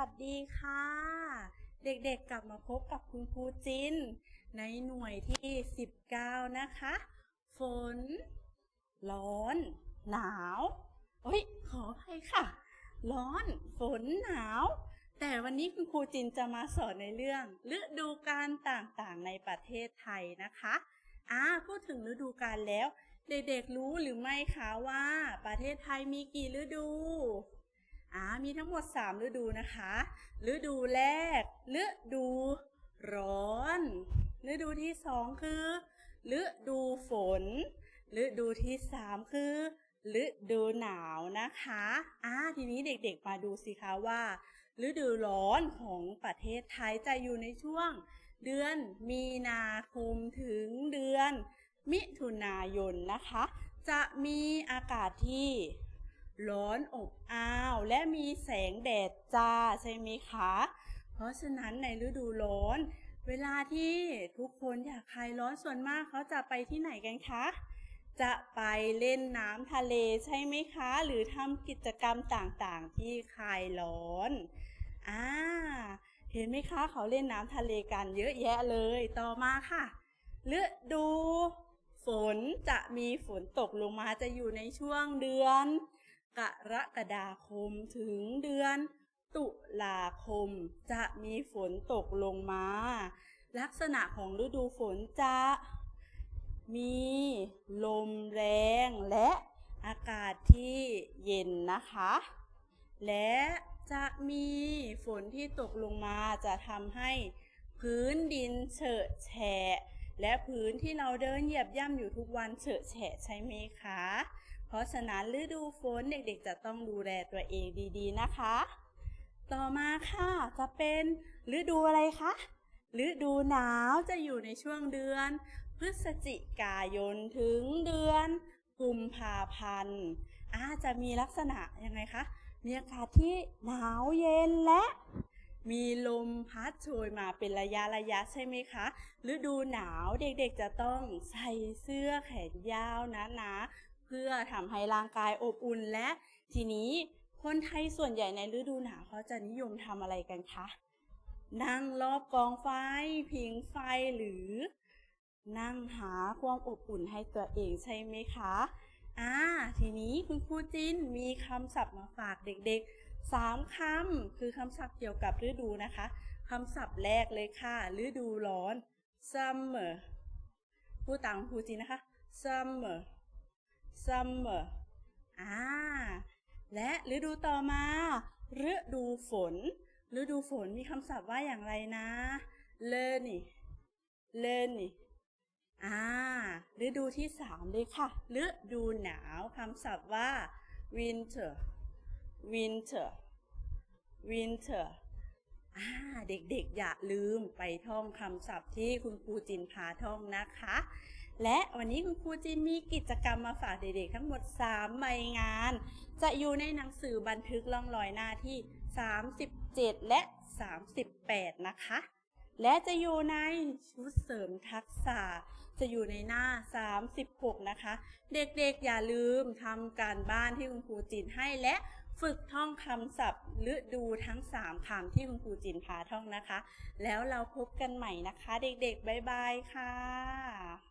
สวัสดีค่ะ เด็กๆกลับมาพบกับคุณครูจิน ในหน่วยที่ 19 นะคะ ฝน ร้อน หนาวเอ้ยขออภัยค่ะ ร้อน ฝนหนาว แต่วันนี้คุณครูจินจะมาสอนในเรื่องฤดูกาลต่างๆในประเทศไทยนะคะอ่าพูดถึงฤดูกาลแล้ว เด็กๆรู้หรือไม่คะว่า ประเทศไทยมีกี่ฤดู อ่ามีทั้งหมด 3 ฤดูนะคะ ฤดูแรก ฤดูร้อน ฤดูที่ 2 คือ ฤดูฝน ฤดูที่ 3 คือ ฤดูหนาวนะคะอ่าทีนี้เด็กๆมาดูสิคะว่า ฤดูร้อนของประเทศไทยจะอยู่ในช่วง เดือนมีนาคมถึงเดือนมิถุนายนนะคะ จะมีอากาศที่ ร้อนอบอ้าว และมีแสงแดดจ้าใช่ไหมคะ เพราะฉะนั้นในฤดูร้อน เวลาที่ทุกคนอยากคลายร้อนส่วนมากเขาจะไปที่ไหนกันคะ จะไปเล่นน้ำทะเลใช่ไหมคะ หรือทำกิจกรรมต่างๆ ที่คลายร้อนอ่าเห็นไหมคะเขาเล่นน้ำทะเลกันเยอะแยะเลยต่อมาค่ะฤดูฝนจะมีฝนตกลงมาจะอยู่ในช่วงเดือน กรกฎาคมถึงเดือน ตุลาคมจะมีฝนตกลงมา ลักษณะของฤดูฝนจะมีลมแรงและอากาศที่เย็นนะคะ และจะมีฝนที่ตกลงมาจะทำให้พื้นดินเฉอะแฉะ และพื้นที่เราเดินเหยียบย่ำอยู่ทุกวันเฉอะแฉะใช่ไหมคะ เพราะฉะนั้นฤดูฝนเด็กๆ จะต้องดูแลตัวเองดีๆนะคะ ต่อมาค่ะจะเป็นฤดูอะไรคะฤดูหนาวจะอยู่ในช่วงเดือน พฤศจิกายนถึงเดือนกุมภาพันธ์อาจะมีลักษณะยังไงคะมีอากาศที่หนาวเย็นและมีลมพัดโชยมาเป็นระยะระยะใช่ไหมคะ ฤดูหนาวเด็กๆจะต้องใส่เสื้อแขนยาวหนาๆ เพื่อทำให้ร่างกายอบอุ่นและ ทีนี้คนไทยส่วนใหญ่ในฤดูหนาวเขาจะนิยมทำอะไรกันคะ นั่งรอบกองไฟ ผิงไฟหรือ นั่งหาความอบอุ่นให้ตัวเองใช่ไหมคะอ่าทีนี้คุณครูจินมีคำศัพท์มาฝากเด็กๆสามคำคือคำศัพท์เกี่ยวกับฤดูนะคะคำศัพท์แรกเลยค่ะ ฤดูร้อน summer พูดตามคุณครูจินนะคะ summer summer อ่า และฤดูต่อมา ฤดูฝน ฤดูฝนมีคำศัพท์ว่าอย่างไรนะ learning learning อ่า ฤดูที่สามเลยค่ะ ฤดูหนาวคำศัพท์ว่า winter winter winter อ่า เด็กๆ อย่าลืมไปท่องคำศัพท์ที่คุณครูจินพาท่องนะคะ และวันนี้คุณครูจินมีกิจกรรมมาฝากเด็กๆทั้งหมด 3 ใบงาน จะอยู่ในหนังสือบันทึกล่องรอยหน้าที่ 37 และ 38 นะคะ และจะอยู่ในชุดเสริมทักษะ จะอยู่ในหน้า 36 นะคะ เด็กๆอย่าลืมทำการบ้านที่คุณครูจินให้และฝึกท่องคำศัพท์ฤดูทั้ง 3คำที่คุณครูจินพาท่องนะคะ แล้วเราพบกันใหม่นะคะ เด็กๆ บ๊ายบายค่ะ